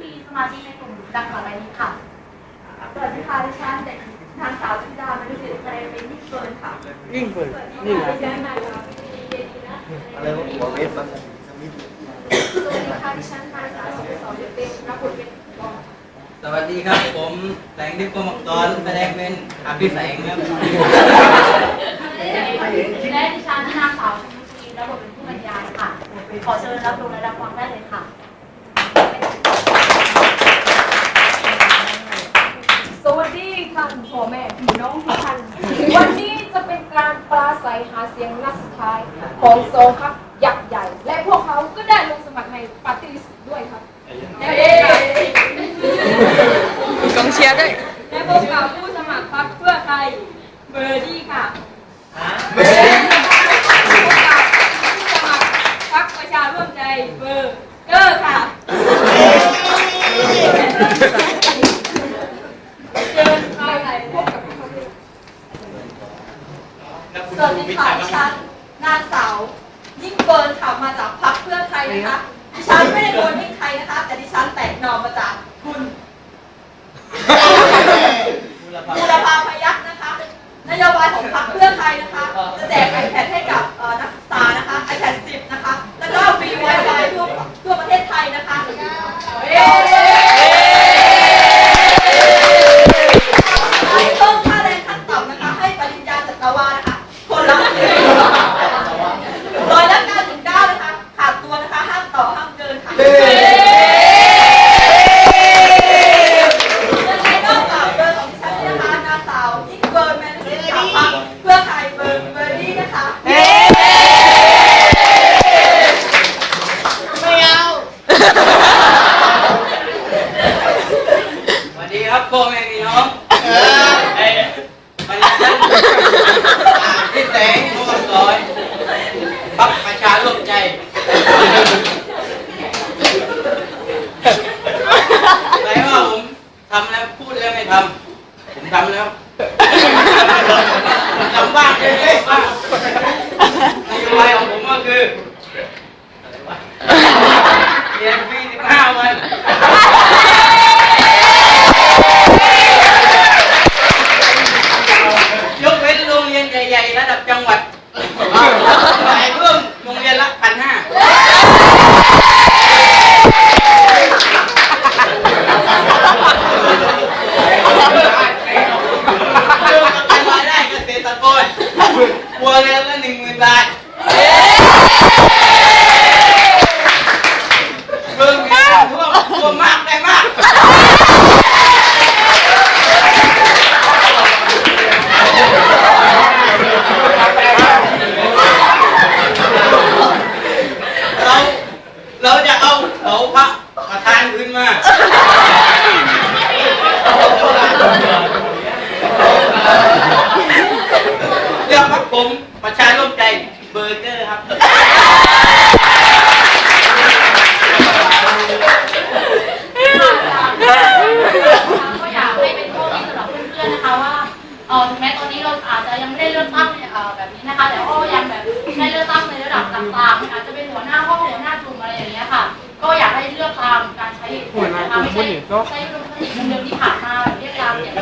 มีสมาชิกในกลุ่มดังต่อไปนี้ค่ะสวัสดีค่ะดิฉันเด็กนางสาวจินดาเป็นศิษย์คะแนนเป็นนิสเฟิร์นค่ะยิ่งเปิดสวัสดีนี่ค่ะไงดิฉันนางสาวพิธีเยดีนะอะไรวะหัวเวฟมันสมิธสวัสดีค่ะดิฉันนางสาวสุภสรเดชเดชรับบทเป็นรองสวัสดีครับ ผมแสงทิพย์กมกรแสดงเป็นอภิแสงครับ และดิฉันนางสาวชมพูชีและบทเป็นผู้บรรยายค่ะ ขอเชิญรับรู้และรับฟังได้เลยค่ะ สวัสดีค่ะพ่อแม่พี่น้องทุกท่านวันนี้จะเป็นการปราศัย หาเสียงนัดสุดท้ายของโซนครับยักษ์ใหญ่ และพวกเขาก็ได้ลงสมัครในปาร์ตี้ลิสต์ด้วยครับเย้กองเชียร์ด้วยและพบกับผู้สมัครพรรคเพื่อไทยเบอร์ดี้ค่ะ เบฟ พบกับผู้สมัครพรรคประชาร่วมใจเบอร์เกอร์ค่ะเชิญใครพบกับเขาด้วย สวัสดีค่ะดิฉันนางสาวยิ่งเฟิร์นค่ะมาจากพรรคเพื่อไทยนะคะดิฉันไม่ได้โดนยิ่งใครนะคะ แต่ดิฉันแตกหน่อมาจากคุณบูรพาพยัคฆ์นะคะ นโยบายของพรรคเพื่อไทยนะคะ จะแจก iPad ให้กับเอ่อนักศึกษานะคะ iPad 10 นะคะ แล้วก็ฟรี Wi-Fi ทั่วทั่วประเทศไทยนะคะ เบอร์ดี้เพื่อใครเบอร์เบอร์ดี้นะคะเฮ้ไม่เอาวัสดีครับพ่อแม่พี่น้องเอ้ยวันนี้ฉันอ่าพี่แสงกมกรพักประชาร่วมใจแปลว่าผมทำแล้วพูดแล้วไม่ทำผมทำแล้ว ทำบ้างเลยเลยบ้างนโยบายของผมก็คืออะไรวะเรียนฟรีสิบห้าวัน ยกเว้นโรงเรียนใหญ่ๆระดับจังหวัดจ่ายเพิ่มโรงเรียนละพันห้าเพิ่มประกันรายได้เกษตรก รครัวเรือนละหนึ่งหมื่นบาทเพิ่มเงินท่วมท่วมมากได้มากเราเราจะเอาเขาพระประธานขึ้นมา เรื่องพักผมประชาร่วมใจเบอร์เกอร์ครับ ก็อยากให้เป็นข้อคิดสำหรับเพื่อ นะคะว่าเออถึงแม้ตอนนี้เราอาจจะยังไม่ได้เลือกตั้งเนี่ยเอ่อแบบนี้นะคะ แต่ก็ยังแบบได้เลือกตั้งในระดับต่างๆอาจจะเป็นหัวหน้าห้องหัวหน้ากลุ่มอะไรอย่างเงี้ยค่ะ ก็อยากให้เลือกตามการใช้เหตุผลนะคะไม่ใช่ใช้เรื่องปกติเดิมๆที่ผ่านมาแบบเรียกตามเนี่ย